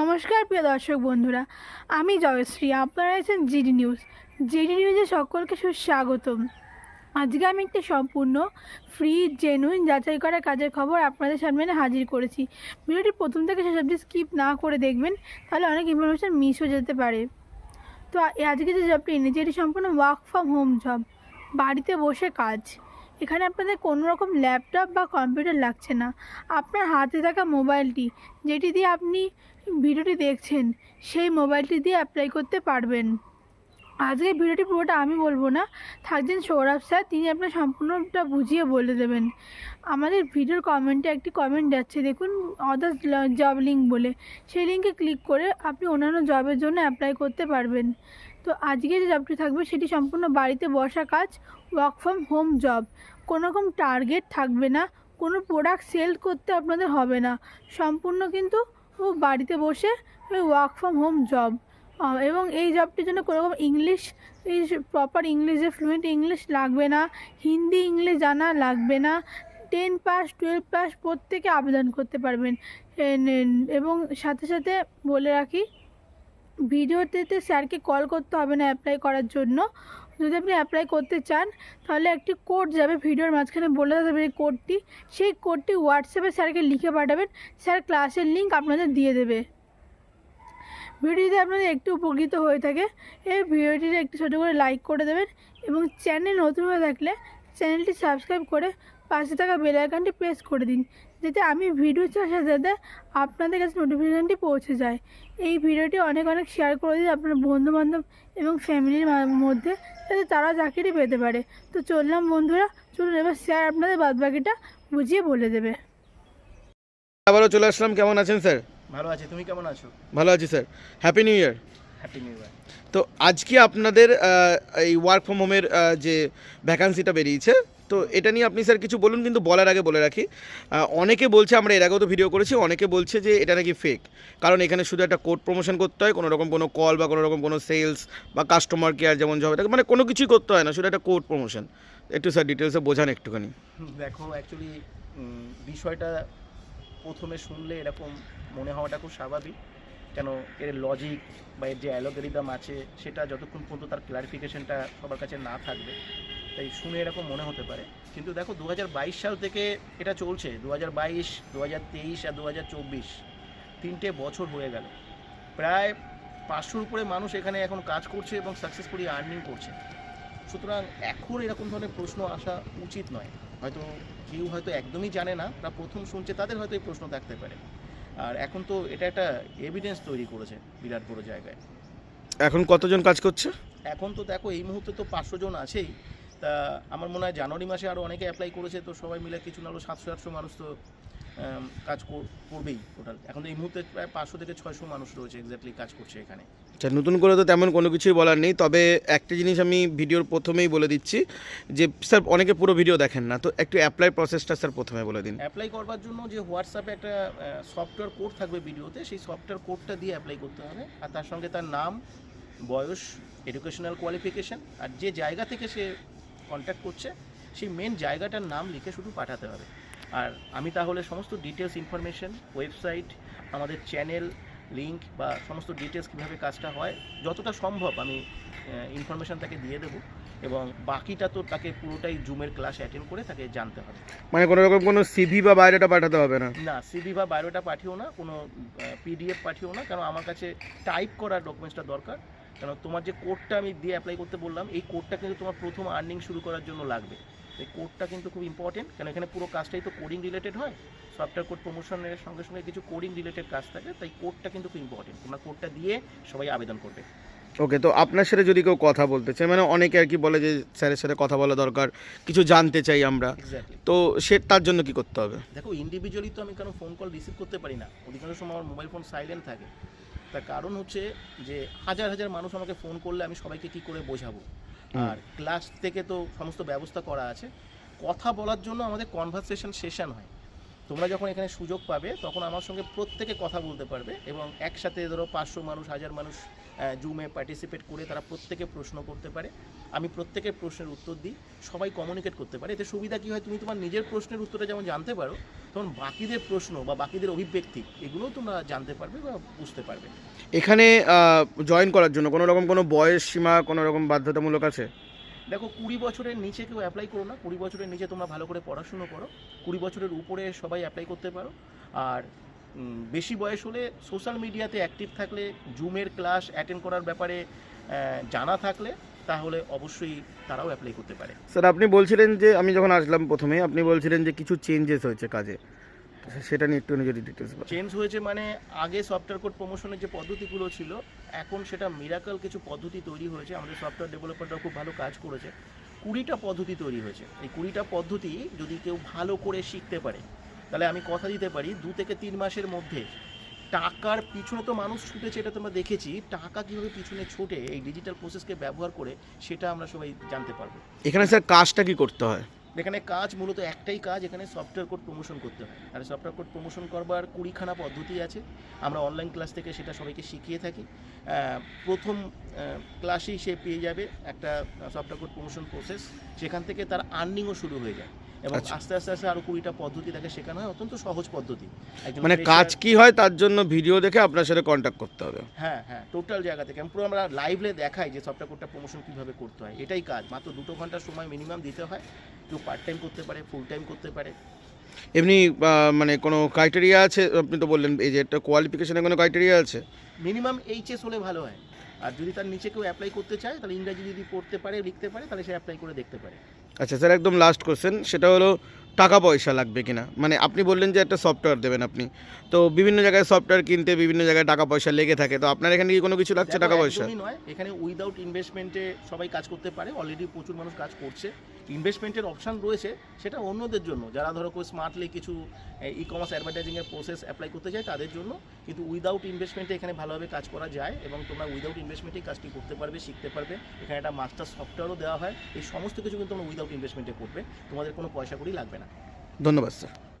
নমস্কার, প্রিয় দর্শক বন্ধুরা। আমি জয়শ্রী, আপনারা আছেন জিডি নিউজ। জিডি নিউজে সকলকে সুস্বাগতম। আজকে আমি একটি সম্পূর্ণ ফ্রি জেনুইন যাচাই করা কাজের খবর আপনাদের সামনে হাজির করেছি। ভিডিওটি প্রথম থেকে শেষ অবধি স্কিপ না করে দেখবেন, তাহলে অনেক ইনফরমেশন মিস হয়ে যেতে পারে। তো আজকে যে জবটি এনেছি, এটি সম্পূর্ণ ওয়ার্ক ফ্রম হোম জব বাড়িতে বসে কাজ। এখানে আপনাদের কোনো রকম ল্যাপটপ বা কম্পিউটার লাগছে না। আপনার হাতে থাকা মোবাইলটি, যেটি দিয়ে আপনি ভিডিওটি দেখছেন, সেই মোবাইলটি দিয়ে অ্যাপ্লাই করতে পারবেন। আজকে ভিডিওটি পুরোটা আমি বলব না, থাকছেন সৌরভ স্যার, তিনি আপনার সম্পূর্ণটা বুঝিয়ে বলে দেবেন। আমাদের ভিডিওর কমেন্টে একটি কমেন্ট যাচ্ছে, দেখুন অদার্স জব লিঙ্ক বলে। সেই লিঙ্কে ক্লিক করে আপনি অন্যান্য জবের জন্য অ্যাপ্লাই করতে পারবেন। তো আজকে যে জবটি থাকবে সেটি সম্পূর্ণ বাড়িতে বসা কাজ ওয়ার্ক ফ্রম হোম জব কোনো রকম টার্গেট থাকবে না, কোনো প্রোডাক্ট সেল করতে আপনাদের হবে না। সম্পূর্ণ কিন্তু ও বাড়িতে বসে ওয়ার্ক ফ্রম হোম জব এবং এই জবটির জন্য কোনো রকম ইংলিশ এই প্রপার ইংলিশে ফ্লুয়েন্ট ইংলিশ লাগবে না, হিন্দি ইংলিশ জানা লাগবে না টেন পাস টুয়েলভ পাস প্রত্যেকে আবেদন করতে পারবেন। এবং সাথে সাথে বলে রাখি ভিডিওতে স্যারকে কল করতে হবে না অ্যাপ্লাই করার জন্য। যদি আপনি অ্যাপ্লাই করতে চান, তাহলে একটি কোড যাবে ভিডিওর মাঝখানে বলে দেবে এই কোডটি সেই কোডটি হোয়াটসঅ্যাপে স্যারকে লিখে পাঠাবেন। স্যার ক্লাসের লিঙ্ক আপনাদের দিয়ে দেবে। ভিডিও যদি আপনাদের একটু উপকৃত হয়ে থাকে। এই ভিডিওটিতে একটু ছোটো করে লাইক করে দেবেন এবং চ্যানেল নতুন হয়ে থাকলে চ্যানেলটি সাবস্ক্রাইব করে পাশে থাকা বেল আইকনটি প্রেস করে দিন যাতে আমি ভিডিও চার সাথে সাথে আপনাদের কাছে নোটিফিকেশানটি পৌঁছে যায়। এই ভিডিওটি অনেক অনেক শেয়ার করে দিন আপনার বন্ধুবান্ধব এবং ফ্যামিলির মধ্যে যাতে তারা চাকরি পেতে পারে। তো চললাম বন্ধুরা চলুন এবার স্যার আপনাদের বাদবাকিটা বুঝিয়ে বলে দেবে। আবারও চলে আসলাম কেমন আছেন স্যার ভালো আছি তুমি কেমন আছো? ভালো আছি sir happy new year happy new year তো আজকে আপনাদের এই ওয়ার্ক ফ্রম হোমের যে ভ্যাকান্সিটা বেরিয়েছে তো এটা নিয়ে আপনি স্যার কিছু বলুন, কিন্তু বলার আগে বলে রাখি। অনেকে বলছে, আমরা এর আগেও তো ভিডিও করেছি, অনেকে বলছে যে এটা নাকি ফেক কারণ এখানে শুধু একটা কোড প্রমোশন করতে হয়, কোনো রকম কোনো কল বা কোনো রকম কোনো সেলস বা কাস্টমার কেয়ার যেমন জব থাকে মানে কোনো কিছুই করতে হয় না, শুধু একটা কোড প্রমোশন একটু স্যার ডিটেলসে বোঝান একটুখানি। দেখো অ্যাকচুয়ালি বিষয়টা প্রথমে শুনলে এরকম মনে হওয়াটা খুব স্বাভাবিক, কেন এর লজিক বা এর যে অ্যালোগেরিদম আছে, সেটা যতক্ষণ পর্যন্ত তার ক্লারিফিকেশনটা সবার কাছে না থাকবে তাই শুনে এরকম মনে হতে পারে। কিন্তু দেখো দু হাজার বাইশ সাল থেকে এটা চলছে দু হাজার বাইশ দু হাজার তেইশ আর দু হাজার চব্বিশ। তিনটে বছর হয়ে গেল। প্রায় পাঁচশোর উপরে মানুষ এখানে এখন কাজ করছে এবং সাকসেসফুলি আর্নিং করছে। সুতরাং এখন এরকম ধরনের প্রশ্ন আসা উচিত নয়। হয়তো কেউ হয়তো একদমই জানে না বা প্রথম শুনছে তাদের হয়তো এই প্রশ্ন থাকতে পারে। আর এখন তো এটা একটা এভিডেন্স তৈরি করেছে বিরাট বড় জায়গায়। এখন কতজন কাজ করছে? এখন তো দেখো এই মুহূর্তে তো পাঁচশো জন আছেই। তা আমার মনে হয় জানুয়ারি মাসে আরও অনেকে অ্যাপ্লাই করেছে তো সবাই মিলে কিছু না হলেও সাতশো আটশো মানুষ তো কাজ কর- করবেই টোটাল এখন তো এই মুহূর্তে প্রায় পাঁচশো থেকে ছয়শো মানুষ রয়েছে এক্স্যাক্টলি কাজ করছে এখানে। আচ্ছা নতুন করে তো তেমন কোনো কিছুই বলার নেই তবে একটা জিনিস আমি ভিডিওর প্রথমেই বলে দিচ্ছি যে স্যার অনেকে পুরো ভিডিও দেখেন না তো একটু অ্যাপ্লাই প্রসেসটা স্যার প্রথমে বলে দিন। অ্যাপ্লাই করবার জন্য যে হোয়াটসঅ্যাপে একটা সফটওয়্যার কোড থাকবে ভিডিওতে সেই সফটওয়্যার কোডটা দিয়ে অ্যাপ্লাই করতে হবে। আর তার সঙ্গে তার নাম বয়স এডুকেশনাল কোয়ালিফিকেশন আর যে জায়গা থেকে সে কন্ট্যাক্ট করছে সেই মেন জায়গাটার নাম লিখে শুধু পাঠাতে হবে। আর আমি তাহলে সমস্ত ডিটেলস ইনফরমেশন ওয়েবসাইট আমাদের চ্যানেল লিঙ্ক বা সমস্ত ডিটেলস কীভাবে কাজটা হয় যতটা সম্ভব আমি ইনফরমেশন তাকে দিয়ে দেবো এবং বাকিটা তো তাকে পুরোটাই জুমের ক্লাস অ্যাটেন্ড করে তাকে জানতে হবে। মানে কোনো রকম কোনো সিভি বা বায়োডাটা পাঠাতে হবে না? না সিভি বা বায়োডাটা পাঠিও না কোনো পিডিএফ পাঠিও না কারণ আমার কাছে টাইপ করার ডকুমেন্টসটা দরকার। কারণ তোমার যে কোডটা আমি দিয়ে অ্যাপ্লাই করতে বললাম এই কোডটা কিন্তু তোমার প্রথম আর্নিং শুরু করার জন্য লাগবে। এই কোডটা কিন্তু খুব ইম্পর্টেন্ট কেন এখানে পুরো কাজটাই তো কোডিং রিলেটেড হয়। সফটওয়্যার কোড প্রমোশনের সঙ্গে সঙ্গে কিছু কোডিং রিলেটেড কাজ থাকে তাই কোডটা কিন্তু খুব ইম্পর্টেন্ট তোমরা কোডটা দিয়ে সবাই আবেদন করবে। ওকে তো আপনার সাথে যদি কেউ কথা বলতে চায় মানে অনেকে আর কি বলে যে স্যারের সাথে কথা বলা দরকার কিছু জানতে চাই আমরা। তো সে তার জন্য কি করতে হবে? দেখো ইন্ডিভিজুয়ালি তো আমি কারণ ফোন কল রিসিভ করতে পারি না? অধিকাংশ সময় আমার মোবাইল ফোন সাইলেন্ট থাকে। তার কারণ হচ্ছে যে হাজার হাজার মানুষ আমাকে ফোন করলে আমি সবাইকে কি করে বোঝাবো। আর ক্লাস থেকে তো সমস্ত ব্যবস্থা করা আছে। কথা বলার জন্য আমাদের কনভারসেশন সেশন হয়। তোমরা যখন এখানে সুযোগ পাবে, তখন আমার সঙ্গে প্রত্যেকে কথা বলতে পারবে এবং একসাথে ধরো পাঁচশো মানুষ, হাজার মানুষ জুমে পার্টিসিপেট করে তারা প্রত্যেকে প্রশ্ন করতে পারে। আমি প্রত্যেকের প্রশ্নের উত্তর দিই, সবাই কমিউনিকেট করতে পারে। এতে সুবিধা কী হয়? তুমি তোমার নিজের প্রশ্নের উত্তরটা যেমন জানতে পারো, তখন বাকিদের প্রশ্ন বা বাকিদের অভিব্যক্তি, এগুলোও তোমরা জানতে পারবে বা বুঝতে পারবে। এখানে জয়েন করার জন্য কোনো রকম কোনো বয়স সীমা কোনো রকম বাধ্যতামূলক আছে? দেখো, কুড়ি বছরের নিচে কেউ অ্যাপ্লাই করো না, কুড়ি বছরের নিচে তোমরা ভালো করে পড়াশুনো করো। কুড়ি বছরের উপরে সবাই অ্যাপ্লাই করতে পারো। আর বেশি বয়স হলে সোশ্যাল মিডিয়াতে অ্যাক্টিভ থাকলে জুমের ক্লাস অ্যাটেন্ড করার ব্যাপারে জানা থাকলে তাহলে অবশ্যই তারাও অ্যাপ্লাই করতে পারে। স্যার আপনি বলছিলেন যে, আমি যখন আসলাম প্রথমে আপনি বলছিলেন যে কিছু চেঞ্জেস হয়েছে কাজে। সেটা নিয়ে একটু যদি ডিটেলস চেঞ্জ হয়েছে মানে আগে সফটওয়্যার কোড প্রমোশনের যে পদ্ধতিগুলো ছিল এখন সেটা মিরাকল কিছু পদ্ধতি তৈরি হয়েছে। আমাদের সফটওয়্যার ডেভেলপাররা খুব ভালো কাজ করেছে। কুড়িটা পদ্ধতি তৈরি হয়েছে। এই কুড়িটা পদ্ধতি যদি কেউ ভালো করে শিখতে পারে তাহলে আমি কথা দিতে পারি দু থেকে তিন মাসের মধ্যে টাকার পিছনে তো মানুষ ছুটেছে এটা তোমরা দেখেছি। টাকা কীভাবে পিছনে ছুটে এই ডিজিটাল প্রসেসকে ব্যবহার করে সেটা আমরা সবাই জানতে পারব। এখানে স্যার কাজটা কি করতে হয়? এখানে কাজ মূলত একটাই কাজ, এখানে সফটওয়্যার কোড প্রমোশন করতে হয়। আর সফটওয়্যার কোড প্রমোশন করবার কুড়িখানা পদ্ধতি আছে। আমরা অনলাইন ক্লাস থেকে সেটা সবাইকে শিখিয়ে থাকি। প্রথম ক্লাসেই সে পেয়ে যাবে একটা সফটওয়্যার কোড প্রমোশন প্রসেস সেখান থেকে তার আর্নিংও শুরু হয়ে যায়। এবং আচ্ছা। আস্তে আস্তে আস্তে আরও কুড়িটা পদ্ধতি তাকে শেখানো হয় অত্যন্ত সহজ পদ্ধতি। মানে কাজ কি হয় তার জন্য ভিডিও দেখে আপনার সাথে কন্ট্যাক্ট করতে হবে। হ্যাঁ হ্যাঁ টোটাল জায়গা থেকে। পুরো আমরা লাইভলে দেখাই যে সফটওয়্যার কোডটা প্রমোশন কীভাবে করতে হয়। এটাই কাজ। মাত্র দুটো ঘণ্টার সময় মিনিমাম দিতে হয়। কেউ পার্ট টাইম করতে পারে ফুল টাইম করতে পারে। এমনি মানে কোনো ক্রাইটেরিয়া আছে? আপনি তো বললেন এই যে একটা কোয়ালিফিকেশনের কোনো ক্রাইটেরিয়া আছে? মিনিমাম এইচএস হলে ভালো হয়। আর যদি তার নিচে কেউ অ্যাপ্লাই করতে চায় তাহলে ইংরাজি যদি পড়তে পারে লিখতে পারে তাহলে সে অ্যাপ্লাই করে দেখতে পারে। আচ্ছা স্যার একদম লাস্ট কোশ্চেন সেটা হলো টাকা পয়সা লাগবে কিনা? মানে আপনি বললেন যে একটা সফটওয়্যার দেবেন আপনি। তো বিভিন্ন জায়গায় সফটওয়্যার কিনতে বিভিন্ন জায়গায় টাকা পয়সা লেগে থাকে। তো আপনার এখানে কি কোনো কিছু লাগছে টাকা পয়সা? নয়। এখানে উইদাউট ইনভেস্টমেন্টে সবাই কাজ করতে পারে। অলরেডি প্রচুর মানুষ কাজ করছে। ইনভেস্টমেন্টের অপশান রয়েছে, সেটা অন্যদের জন্য। যারা ধরো কেউ স্মার্টলি কিছু ই কমার্স অ্যাডভার্টাইজিংয়ের প্রসেস অ্যাপ্লাই করতে চায়, তাদের জন্য কিন্তু উইদাউট ইনভেস্টমেন্টে এখানে ভালোভাবে কাজ করা যায় এবং তোমরা উইদাউট ইনভেস্টমেন্টেই কাজটি করতে পারবে, শিখতে পারবে। এখানে একটা মাস্টার সফটওয়্যারও দেওয়া হয়। এই সমস্ত কিছু কিন্তু তোমরা উইদাউট ইনভেস্টমেন্টে করবে। তোমাদের কোনো পয়সা করেই লাগবে না। ধন্যবাদ স্যার